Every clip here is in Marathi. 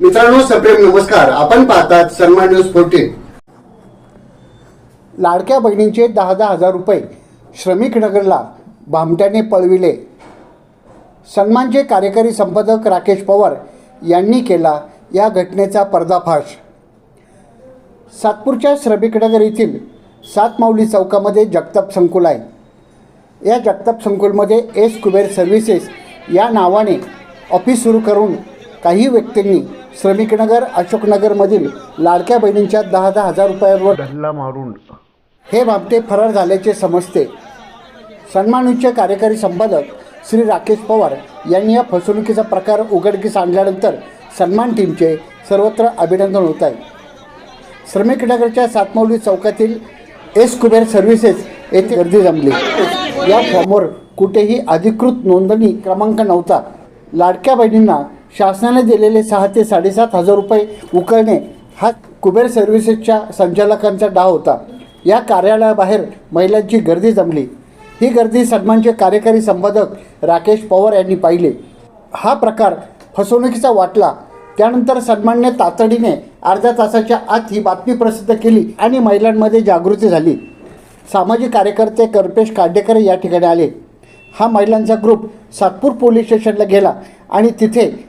मित्रांनो सप्रेम नमस्कार. आपण पाहतात सन्मान न्यूज फोर्टीन लाडक्या बहिणींचे दहा दहा हजार रुपये श्रमिक नगरला भामट्याने पळविले. सन्मानचे कार्यकारी संपादक राकेश पवार यांनी केला या घटनेचा पर्दाफाश. सातपूरच्या श्रमिक नगर येथील सात माऊली चौकामध्ये जगताप संकुल आहे. या जगताप संकुलमध्ये एस कुबेर सर्व्हिसेस या नावाने ऑफिस सुरू करून काही व्यक्तींनी श्रमिकनगर अशोकनगरमधील लाडक्या बहिणींच्या दहा दहा हजार रुपयांवर धल्ला मारून. हे बाबते फरार झाल्याचे समजते. सन्मानूचे कार्यकारी संपादक श्री राकेश पवार यांनी या फसवणुकीचा प्रकार उघडकीस आणल्यानंतर सन्मान टीमचे सर्वत्र अभिनंदन होत आहे. श्रमिकनगरच्या सातमौली चौकातील एस कुबेर सर्व्हिसेस येथे गर्दी जमली. या फॉर्मवर कुठेही अधिकृत नोंदणी क्रमांक नव्हता. लाडक्या बहिणींना शासनाने दिलेले सहा ते साडेसात हजार रुपये उकळणे हा कुबेर सर्व्हिसेसच्या संचालकांचा डाव होता. या कार्यालयाबाहेर महिलांची गर्दी जमली. ही गर्दी सन्मानचे कार्यकारी संपादक राकेश पवार यांनी पाहिले. हा प्रकार फसवणुकीचा वाटला. त्यानंतर सन्मानने तातडीने अर्ध्या तासाच्या आत ही बातमी प्रसिद्ध केली आणि महिलांमध्ये जागृती झाली. सामाजिक कार्यकर्ते कर्पेश काडेकर या ठिकाणी आले. हा महिलांचा ग्रुप सातपूर पोलीस स्टेशनला गेला आणि तिथे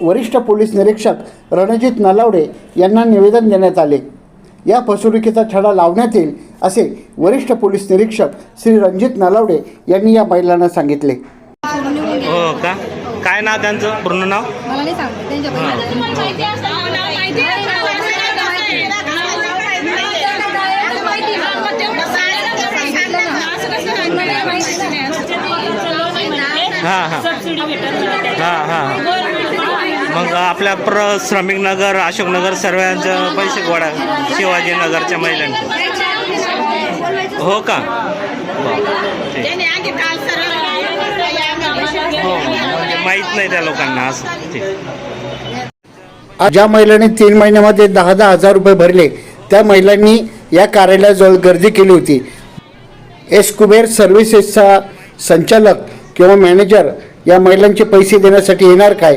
वरिष्ठ पोलीस निरीक्षक रणजित नलावडे यांना निवेदन देण्यात आले या फसवणुकीचा छडा लावण्यात येईल असे वरिष्ठ पोलीस निरीक्षक श्री रणजित नलावडे यांनी या महिलांना सांगितले. हो का काय नाव त्यांचं पूर्ण नाव मला नाही सांगत त्यांच्या बहिणीला. हां हां हां हां मग आपल्या प्र श्रमिक नगर अशोकनगर सर्वांचं पैसे गोळा शिवाजीनगरच्या महिलांचे. हो का. हो म्हणजे माहीत नाही त्या लोकांना असं. ठीक. ज्या महिलांनी तीन महिन्यामध्ये दहा दहा हजार रुपये भरले त्या महिलांनी या कार्यालयाजवळ गर्दी केली होती. एस कुबेर सर्व्हिसेसचा संचालक किंवा मॅनेजर या महिलांचे पैसे देण्यासाठी येणार काय?